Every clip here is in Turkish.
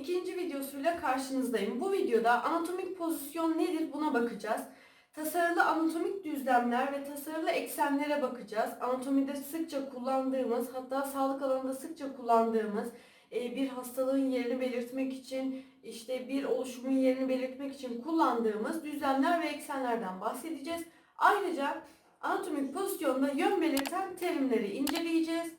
ikinci videosuyla karşınızdayım. Bu videoda anatomik pozisyon nedir buna bakacağız. Tasarılı anatomik düzlemler ve tasarılı eksenlere bakacağız. Anatomide sıkça kullandığımız, hatta sağlık alanında sıkça kullandığımız e, bir hastalığın yerini belirtmek için, işte bir oluşumun yerini belirtmek için kullandığımız düzlemler ve eksenlerden bahsedeceğiz. Ayrıca anatomik pozisyonda yön belirten terimleri inceleyeceğiz.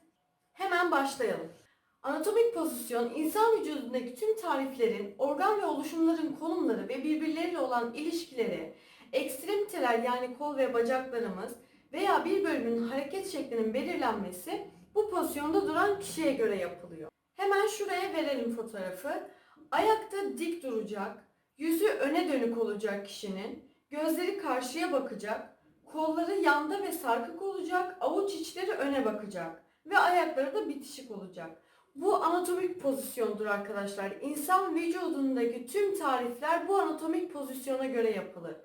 Hemen başlayalım. Anatomik pozisyon, insan vücudundaki tüm tariflerin, organ ve oluşumların konumları ve birbirleriyle olan ilişkileri, ekstremiteler yani kol ve bacaklarımız veya bir bölümün hareket şeklinin belirlenmesi bu pozisyonda duran kişiye göre yapılıyor. Hemen şuraya verelim fotoğrafı. Ayakta dik duracak, yüzü öne dönük olacak kişinin, gözleri karşıya bakacak, kolları yanda ve sarkık olacak, avuç içleri öne bakacak ve ayakları da bitişik olacak. Bu anatomik pozisyondur arkadaşlar. İnsan vücudundaki tüm tarifler bu anatomik pozisyona göre yapılır.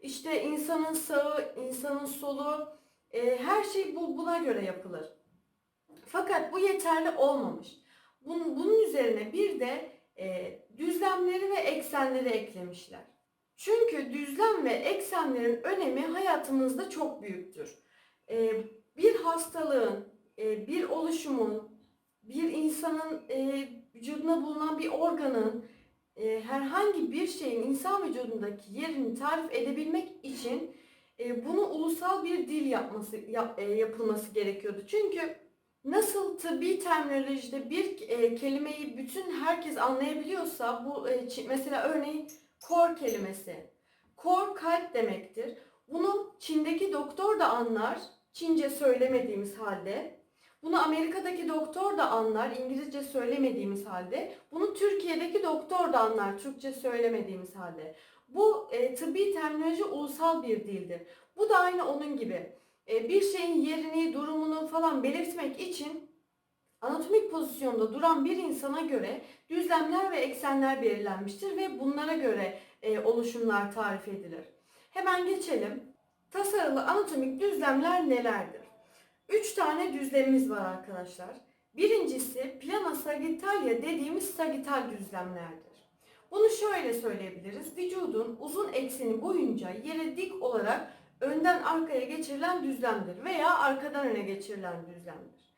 İşte insanın sağı, insanın solu, e, her şey bu buna göre yapılır. Fakat bu yeterli olmamış. Bunun, bunun üzerine bir de e, düzlemleri ve eksenleri eklemişler. Çünkü düzlem ve eksenlerin önemi hayatımızda çok büyüktür. E, bir hastalığın, e, bir oluşumun, bir insanın e, vücudunda bulunan bir organın e, herhangi bir şeyin insan vücudundaki yerini tarif edebilmek için e, bunu ulusal bir dil yapması yap- e, yapılması gerekiyordu. Çünkü nasıl tıbbi terminolojide bir e, kelimeyi bütün herkes anlayabiliyorsa bu e, mesela örneğin kor kelimesi. Kor kalp demektir. Bunu Çin'deki doktor da anlar. Çince söylemediğimiz halde. Bunu Amerika'daki doktor da anlar, İngilizce söylemediğimiz halde. Bunu Türkiye'deki doktor da anlar, Türkçe söylemediğimiz halde. Bu e, tıbbi terminoloji ulusal bir dildir. Bu da aynı onun gibi. E, bir şeyin yerini, durumunu falan belirtmek için anatomik pozisyonda duran bir insana göre düzlemler ve eksenler belirlenmiştir ve bunlara göre e, oluşumlar tarif edilir. Hemen geçelim. Tasarılı anatomik düzlemler nelerdir? Üç tane düzlemimiz var arkadaşlar. Birincisi plana sagittalia dediğimiz sagital düzlemlerdir. Bunu şöyle söyleyebiliriz. Vücudun uzun ekseni boyunca yere dik olarak önden arkaya geçirilen düzlemdir veya arkadan öne geçirilen düzlemdir.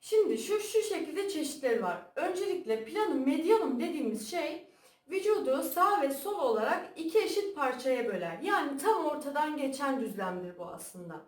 Şimdi şu şu şekilde çeşitleri var. Öncelikle planum medianum dediğimiz şey vücudu sağ ve sol olarak iki eşit parçaya böler. Yani tam ortadan geçen düzlemdir bu aslında.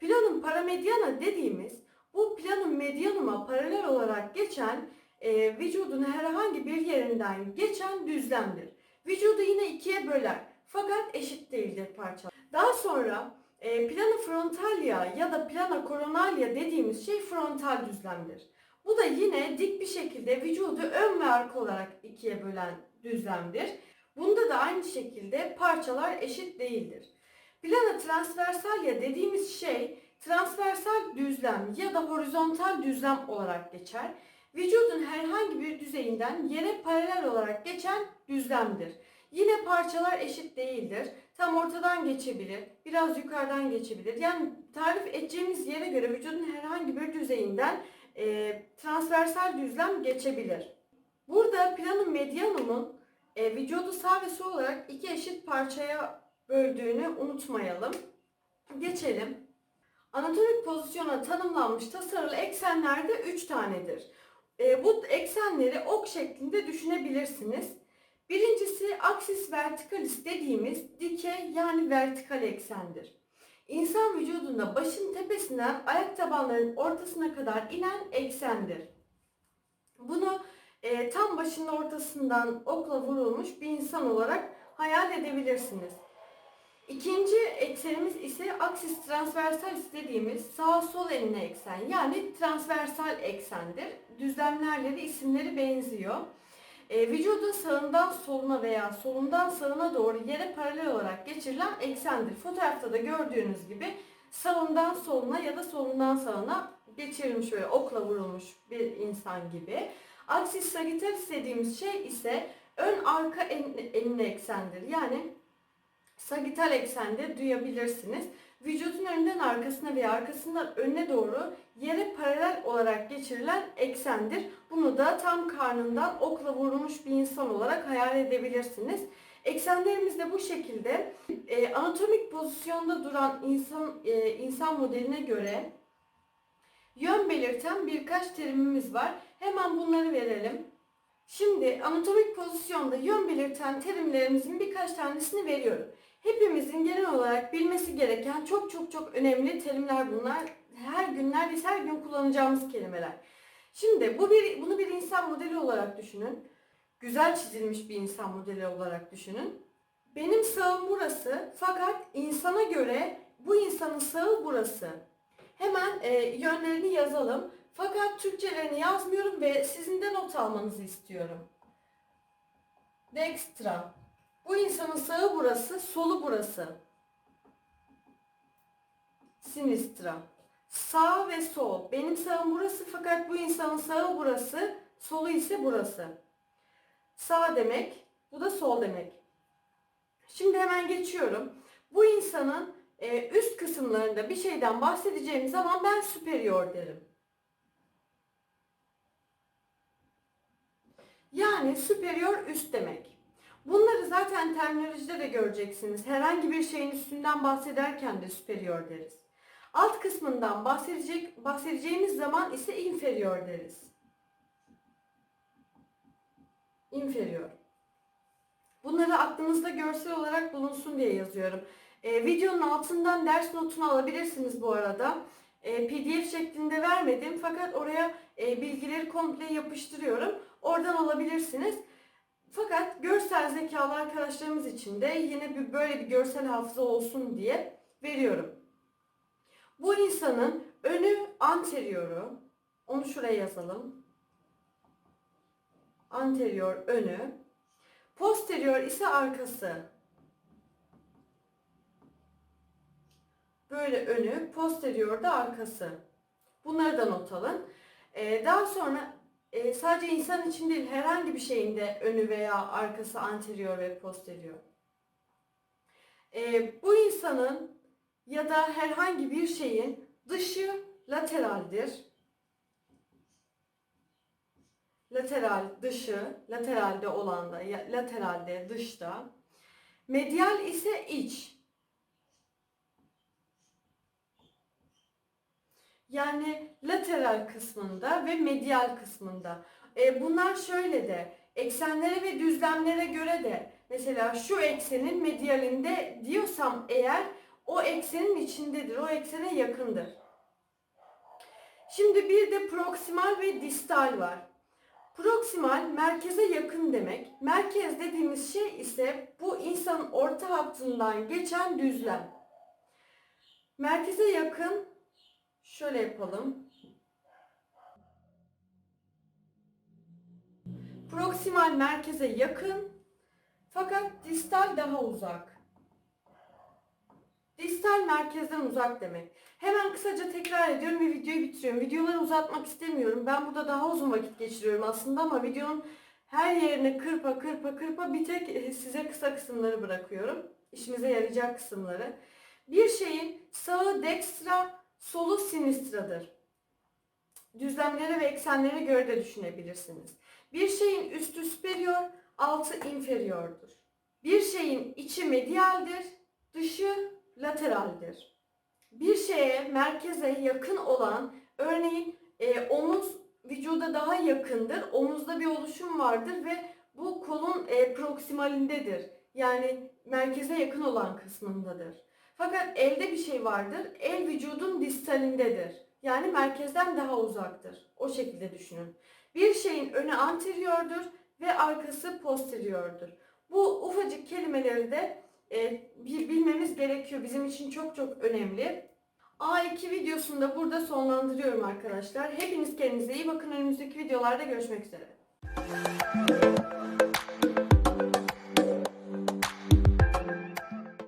Planum paramediana dediğimiz bu planum medianuma paralel olarak geçen e, vücudun herhangi bir yerinden geçen düzlemdir. Vücudu yine ikiye böler fakat eşit değildir parçalar. Daha sonra e, plana frontalia ya da plana coronalia dediğimiz şey frontal düzlemdir. Bu da yine dik bir şekilde vücudu ön ve arka olarak ikiye bölen düzlemdir. Bunda da aynı şekilde parçalar eşit değildir. Plana transversalia dediğimiz şey transversal düzlem ya da horizontal düzlem olarak geçer. Vücudun herhangi bir düzeyinden yere paralel olarak geçen düzlemdir. Yine parçalar eşit değildir. Tam ortadan geçebilir, biraz yukarıdan geçebilir. Yani tarif edeceğimiz yere göre vücudun herhangi bir düzeyinden e, transversal düzlem geçebilir. Burada planum medianum'un e, vücudu sağ ve sol olarak iki eşit parçaya böldüğünü unutmayalım. Geçelim. Anatomik pozisyona tanımlanmış tasarılı eksenler de 3 tanedir. E, bu eksenleri ok şeklinde düşünebilirsiniz. Birincisi aksis vertikalis dediğimiz dikey yani vertikal eksendir. İnsan vücudunda başın tepesinden ayak tabanlarının ortasına kadar inen eksendir. Bunu e, tam başının ortasından okla vurulmuş bir insan olarak hayal edebilirsiniz. İkinci eksenimiz ise aksis transversalis dediğimiz sağ sol enine eksen yani transversal eksendir. Düzlemlerle de isimleri benziyor. E, vücudun sağından soluna veya solundan sağına doğru yere paralel olarak geçirilen eksendir. Fotoğrafta da gördüğünüz gibi sağından soluna ya da solundan sağına geçirilmiş böyle okla vurulmuş bir insan gibi. Aksis sagittalis dediğimiz şey ise ön arka en, enine eksendir. Yani sagital eksende duyabilirsiniz. vücudun önünden arkasına veya arkasından önüne doğru yere paralel olarak geçirilen eksendir. Bunu da tam karnından okla vurulmuş bir insan olarak hayal edebilirsiniz. Eksenlerimiz de bu şekilde. E, anatomik pozisyonda duran insan e, insan modeline göre yön belirten birkaç terimimiz var. Hemen bunları verelim. Şimdi anatomik pozisyonda yön belirten terimlerimizin birkaç tanesini veriyorum. Hepimizin genel olarak bilmesi gereken çok çok çok önemli terimler bunlar. Her gün neredeyse her gün kullanacağımız kelimeler. Şimdi bu bir bunu bir insan modeli olarak düşünün. Güzel çizilmiş bir insan modeli olarak düşünün. Benim sağım burası fakat insana göre bu insanın sağı burası. Hemen e, yönlerini yazalım. Fakat Türkçelerini yazmıyorum ve sizin de not almanızı istiyorum. Dextra. Bu insanın sağı burası, solu burası. Sinistra. Sağ ve sol. Benim sağım burası fakat bu insanın sağı burası, solu ise burası. Sağ demek, bu da sol demek. Şimdi hemen geçiyorum. Bu insanın e, üst kısımlarında bir şeyden bahsedeceğim zaman ben superior derim. Yani superior üst demek. Bunları zaten terminolojide de göreceksiniz. Herhangi bir şeyin üstünden bahsederken de superior deriz. Alt kısmından bahsedecek, bahsedeceğimiz zaman ise inferior deriz. Inferior. Bunları aklınızda görsel olarak bulunsun diye yazıyorum. Ee, videonun altından ders notunu alabilirsiniz bu arada. Ee, PDF şeklinde vermedim fakat oraya e, bilgileri komple yapıştırıyorum. Oradan alabilirsiniz. Fakat görsel zekalı arkadaşlarımız için de yine bir böyle bir görsel hafıza olsun diye veriyorum. Bu insanın önü anterioru. Onu şuraya yazalım. Anterior önü. Posterior ise arkası. Böyle önü, posterior da arkası. Bunları da not alın. Ee, daha sonra e, sadece insan için değil herhangi bir şeyin de önü veya arkası anterior ve posterior. E, bu insanın ya da herhangi bir şeyin dışı lateraldir. Lateral dışı, lateralde olan da, lateralde dışta. Medial ise iç. Yani lateral kısmında ve medial kısmında. E, bunlar şöyle de eksenlere ve düzlemlere göre de mesela şu eksenin medialinde diyorsam eğer o eksenin içindedir, o eksene yakındır. Şimdi bir de proksimal ve distal var. Proksimal merkeze yakın demek. Merkez dediğimiz şey ise bu insanın orta hattından geçen düzlem. Merkeze yakın Şöyle yapalım. Proksimal merkeze yakın fakat distal daha uzak. Distal merkezden uzak demek. Hemen kısaca tekrar ediyorum ve videoyu bitiriyorum. Videoları uzatmak istemiyorum. Ben burada daha uzun vakit geçiriyorum aslında ama videonun her yerine kırpa kırpa kırpa bir tek size kısa kısımları bırakıyorum. İşimize yarayacak kısımları. Bir şeyin sağı dextra, solu sinistradır. Düzlemlere ve eksenlere göre de düşünebilirsiniz. Bir şeyin üstü superior, altı inferiordur. Bir şeyin içi medialdir, dışı lateraldir. Bir şeye merkeze yakın olan, örneğin e, omuz vücuda daha yakındır. Omuzda bir oluşum vardır ve bu kolun e, proksimalindedir. Yani merkeze yakın olan kısmındadır. Fakat elde bir şey vardır. El vücudun distalindedir. Yani merkezden daha uzaktır. O şekilde düşünün. Bir şeyin önü anteriordur ve arkası posteriordur. Bu ufacık kelimeleri de e, bil- bilmemiz gerekiyor. Bizim için çok çok önemli. A2 videosunu da burada sonlandırıyorum arkadaşlar. Hepiniz kendinize iyi bakın. Önümüzdeki videolarda görüşmek üzere.